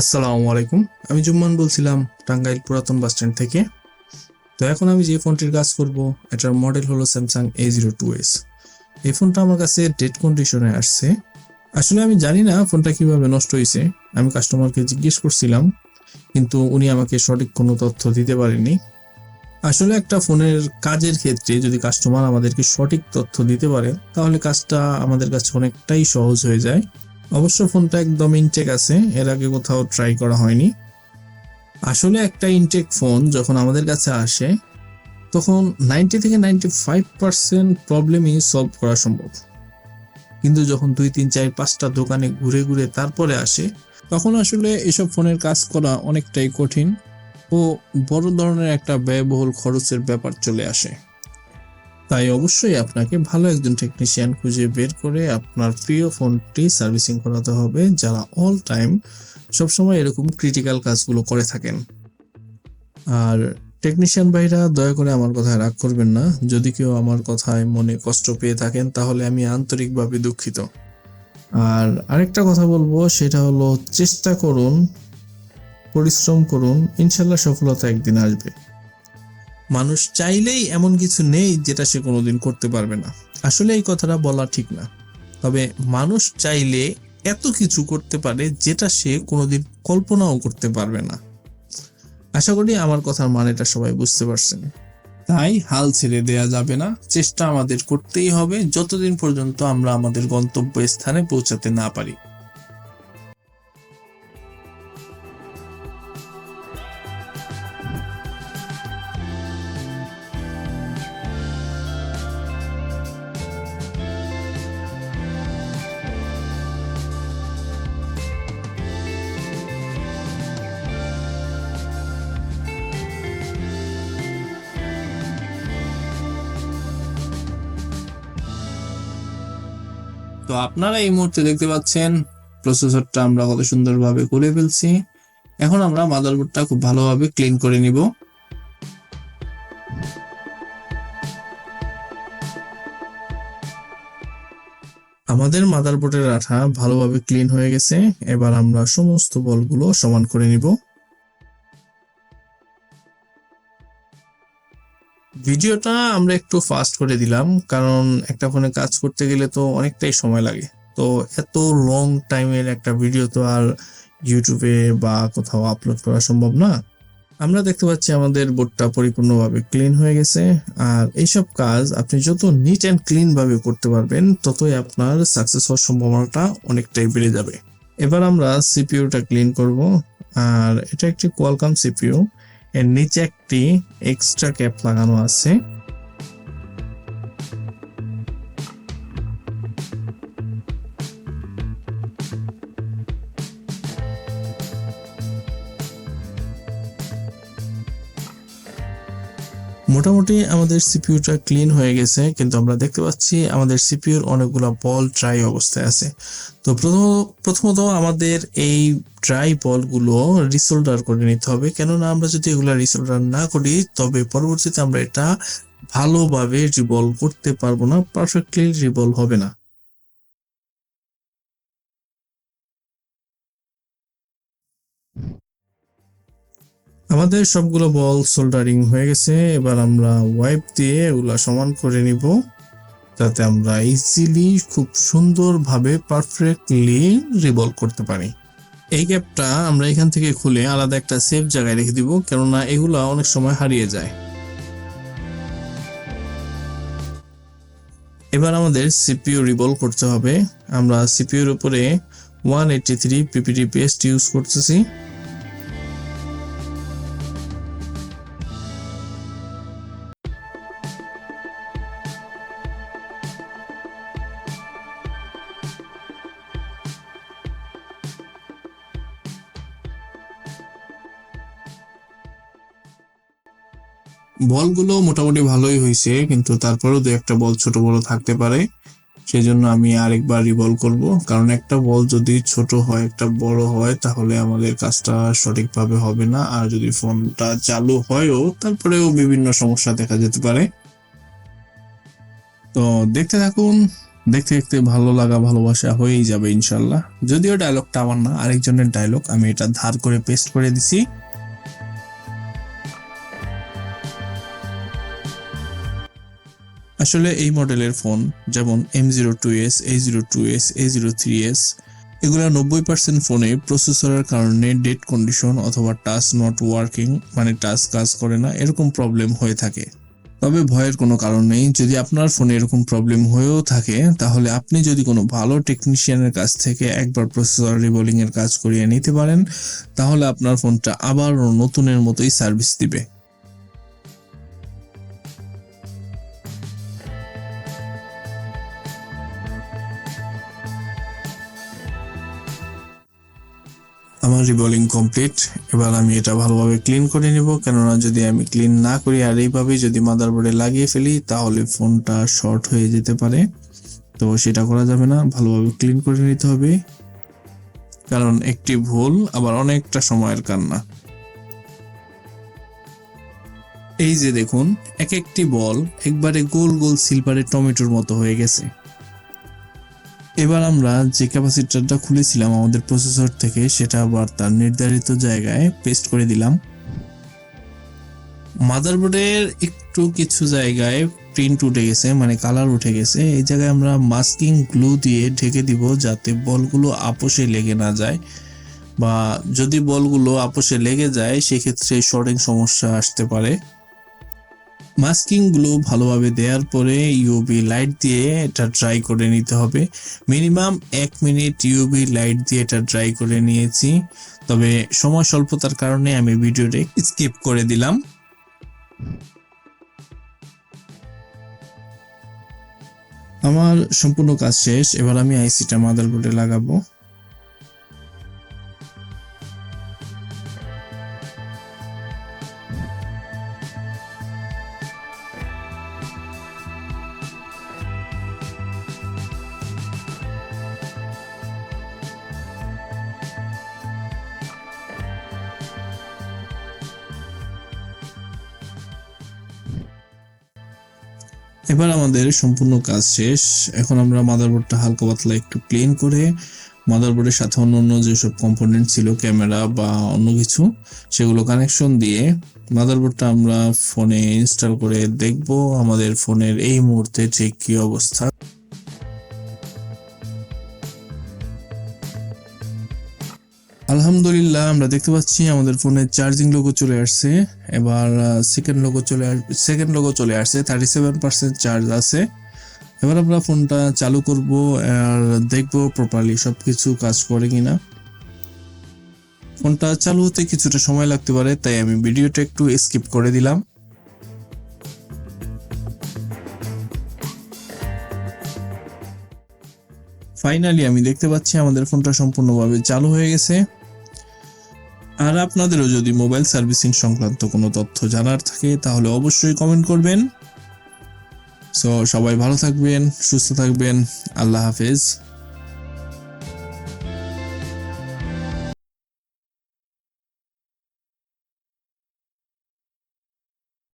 আসসালামু আলাইকুম। আমি জুম্মান বলছিলাম টাঙ্গাইল পুরাতন বাস স্ট্যান্ড থেকে। তো এখন আমি যে ফোনটির কাজ করব, এটার মডেল হলো Samsung A zero two S এই ফোনটা আমার কাছে ডেড কন্ডিশনে আসছে। আসলে আমি জানি না ফোনটা কীভাবে নষ্ট হয়েছে। আমি কাস্টমারকে জিজ্ঞেস করছিলাম, কিন্তু উনি আমাকে সঠিক কোনো তথ্য দিতে পারেনি আসলে একটা ফোনের কাজের ক্ষেত্রে যদি কাস্টমার আমাদেরকে সঠিক তথ্য দিতে পারে, তাহলে কাজটা আমাদের কাছে অনেকটাই সহজ হয়ে যায়। অবশ্য ফোনটা একদম ইনটেক আছে, এর আগে কোথাও ট্রাই করা হয়নি। আসলে একটা ইনটেক ফোন যখন আমাদের কাছে আসে, তখন নাইনটি থেকে নাইনটি ফাইভ পার্সেন্ট প্রবলেমই সলভ করা সম্ভব। কিন্তু যখন দুই, তিন, চার, পাঁচটা দোকানে ঘুরে ঘুরে তারপরে আসে, তখন আসলে এসব ফোনের কাজ করা অনেকটাই কঠিন ও বড় ধরনের একটা ব্যয়বহুল খরচের ব্যাপার চলে আসে। তাই অবশ্যই আপনাকে ভালো একজন টেকনিশিয়ান খুঁজে বের করে আপনার প্রিয় ফোনটি সার্ভিসিং করাতে হবে, যারা অল টাইম সবসময় এরকম ক্রিটিক্যাল কাজগুলো করে থাকেন। আর টেকনিশিয়ান ভাইরা, দয়া করে আমার কথায় রাগ করবেন না। যদি কেউ আমার কথায় মনে কষ্ট পেয়ে থাকেন, তাহলে আমি আন্তরিকভাবে দুঃখিত। আর আরেকটা কথা বলব, সেটা হলো চেষ্টা করুন, পরিশ্রম করুন ইনশাল্লাহ সফলতা একদিন আসবে। মানুষ চাইলেই এমন কিছু নেই যেটা সে কোনোদিন করতে পারবে না। আসলে এই কথাটা বলা ঠিক না। তবে মানুষ চাইলে এত কিছু করতে পারে যেটা সে কোনোদিন কল্পনাও করতে পারবে না। আশা করি আমার কথার মানেটা সবাই বুঝতে পারছেন। তাই হাল ছেড়ে দেয়া যাবে না। চেষ্টা আমাদের করতেই হবে। যতদিন পর্যন্ত আমরা আমাদের গন্তব্য স্থানে পৌঁছাতে না পারি। তো আপনারা এই মুহূর্তে দেখতে পাচ্ছেন প্রসেসরটা আমরা কত সুন্দরভাবে করে ফেলছি। এখন আমরা মাদারবোর্ডটা খুব ভালোভাবে ক্লিন করে নিব। আমাদের মাদারবোর্ডের আঠা ভালোভাবে ক্লিন হয়ে গেছে। এবার আমরা সমস্ত বলগুলো সমান করে নিব। ভিডিওটা আমরা একটু ফাস্ট করে দিলাম, কারণ একটা ফোনে কাজ করতে গেলে তো অনেকটাই সময় লাগে। তো এত লং টাইমের একটা ভিডিও তো আর ইউটিউবে বা কোথাও আপলোড করা সম্ভব না। আমরা দেখতে পাচ্ছি আমাদের বোর্ডটা পরিপূর্ণভাবে ক্লিন হয়ে গেছে। আর এইসব কাজ আপনি যত নিট অ্যান্ড ক্লিন ভাবে করতে পারবেন, ততই আপনার সাকসেস হওয়ার সম্ভাবনাটা অনেকটাই বেড়ে যাবে। এবার আমরা সিপিইউটা ক্লিন করব। আর এটা একটি কোয়ালকাম সিপিইউ এর নিচে একটি এক্সট্রা ক্যাপ লাগানো আছে। মোটামুটি আমাদের সিপিউটা ক্লিন হয়ে গেছে, কিন্তু আমরা দেখতে পাচ্ছি আমাদের সিপিউর অনেকগুলো বল ড্রাই অবস্থায় আছে। তো প্রথম, প্রথমত আমাদের এই ড্রাই বলগুলো রিসোল্ডার করে নিতে হবে। কেননা আমরা যদি এগুলো রিসোল্ডার না করি, তবে পরবর্তীতে আমরা এটা ভালোভাবে রিবল করতে পারব না পারফেক্টলি রিবল হবে না। আমাদের সবগুলো বল সোল্ডারিং হয়ে গেছে। এবার আমরা ওয়াইপ দিয়ে এগুলা সমান করে নিব। যাতে আমরা ইজিলি খুব সুন্দরভাবে পারফেক্টলি রিবল করতে পারি। এই গ্যাপটা আমরা এখান থেকে খুলে আলাদা একটা সেফ জায়গায় রেখে দিব, কেননা এগুলা অনেক সময় হারিয়ে যায়। এবার আমাদের সিপিইউ রিবল করতে হবে। আমরা সিপিইউর উপরে one eighty three PPT paste use করতেছি। বলগুলো মোটামুটি ভালোই হয়েছে, কিন্তু তারপরেও দু একটা বল ছোট বড় থাকতে পারে। সেজন্য আমি আরেকবার রিবল করব। কারণ একটা বল যদি ছোট হয়, একটা বড় হয়, তাহলে আমাদের কাজটা সঠিকভাবে হবে না। আর যদি ফোনটা চালু হয়ও, তারপরেও বিভিন্ন সমস্যা দেখা যেতে পারে। তো দেখতে থাকুন, দেখতে দেখতে ভালো লাগা, ভালোবাসা হয়েই যাবে ইনশাল্লাহ। যদিও ডায়লগটা আমার না, আরেকজনের ডায়লগ আমি এটা ধার করে পেস্ট করে দিছি। আসলে এই মডেলের ফোন, যেমন M zero two S A zero two S A zero three S এগুলো নব্বই পার্সেন্ট ফোনে প্রসেসরের কারণে ডেট কন্ডিশন অথবা টাচ নট ওয়ার্কিং মানে টাচ কাজ করে না, এরকম প্রবলেম হয়ে থাকে। তবে ভয়ের কোনো কারণ নেই, যদি আপনার ফোনে এরকম প্রবলেম হয়েও থাকে, তাহলে আপনি যদি কোনো ভালো টেকনিশিয়ানের কাছ থেকে একবার প্রসেসর রিবোলিং এর কাজ করিয়ে নিতে পারেন, তাহলে আপনার ফোনটা আবার নতুনের মতোই সার্ভিস দিবে। আমার রিবলিং কমপ্লিট। এবার আমি এটা ভালোভাবে ক্লিন করে নিব। কেননা যদি আমি ক্লিন না করি আর এইভাবে যদি মাদারবোর্ডে লাগিয়ে ফেলি, তাহলে ফোনটা শর্ট হয়ে যেতে পারে। তো সেটা করা যাবে না। ভালোভাবে ক্লিন করে নিতে হবে। কারণ একটি ভুল, আবার অনেকটা সময়ের কান্না। এই যে দেখুন এক একটি বল একবারে গোল গোল সিলভারের টমেটোর মতো হয়ে গেছে। এবার আমরা যে ক্যাপাসিটারটা খুলেছিলাম আমাদের প্রসেসর থেকে, সেটা আবার তার নির্ধারিত জায়গায় পেস্ট করে দিলাম। মাদারবোর্ডের একটু কিছু জায়গায় প্রিন্ট উঠে গেছে মানে কালার উঠে গেছে। এই জায়গায় আমরা মাস্কিং গ্লু দিয়ে ঢেকে দিব যাতে বলগুলো আপোষে লেগে না যায়। বা যদি বলগুলো আপোষে লেগে যায়, সেক্ষেত্রে শর্টিং সমস্যা আসতে পারে। মাস্কিং গ্লু ভালোভাবে দেওয়ার পরে ইউভি লাইট দিয়ে এটা ড্রাই করে নিতে হবে। মিনিমাম এক মিনিট ইউভি লাইট দিয়ে এটা ড্রাই করে নিয়েছি। তবে সময় স্বল্পতার কারণে আমি ভিডিওটা স্কিপ করে দিলাম। আমার সম্পূর্ণ কাজ শেষ। এবার আমি আইসিটা মাদারবোর্ডে লাগাবো। এবার আমাদের সম্পূর্ণ কাজ শেষ। এখন আমরা মাদারবোর্ডটা হালকা পাতলা একটু ক্লিন করে মাদারবোর্ডের সাথে অন্য অন্য যেসব কম্পোনেন্ট ছিল ক্যামেরা বা অন্য কিছু, সেগুলো কানেকশন দিয়ে মাদারবোর্ডটা আমরা ফোনে ইনস্টল করে দেখব আমাদের ফোনের এই মুহূর্তে ঠিক কী অবস্থা। আলহামদুলিল্লাহ, আমরা দেখতে পাচ্ছি আমাদের ফোনের চার্জিং লোগো চলে আসছে। এবার সেকেন্ড লোগো চলে সেকেন্ড লোগো চলে আসছে থার্টি সেভেন পার্সেন্ট চার্জ আছে। এবার আমরা ফোনটা চালু করব, আর দেখব প্রপারলি সব কিছু কাজ করে কিনা। ফোনটা চালু হতে কিছুটা সময় লাগতে পারে, তাই আমি ভিডিওটা একটু স্কিপ করে দিলাম। ফাইনালি আমি দেখতে পাচ্ছি আমাদের ফোনটা সম্পূর্ণভাবে চালু হয়ে গেছে। আর আপনাদেরও যদি মোবাইল সার্ভিসিং সংক্রান্ত কোনো তথ্য জানার থাকে, তাহলে অবশ্যই কমেন্ট করবেন। সো, সবাই ভালো থাকবেন, সুস্থ থাকবেন। আল্লাহ হাফেজ।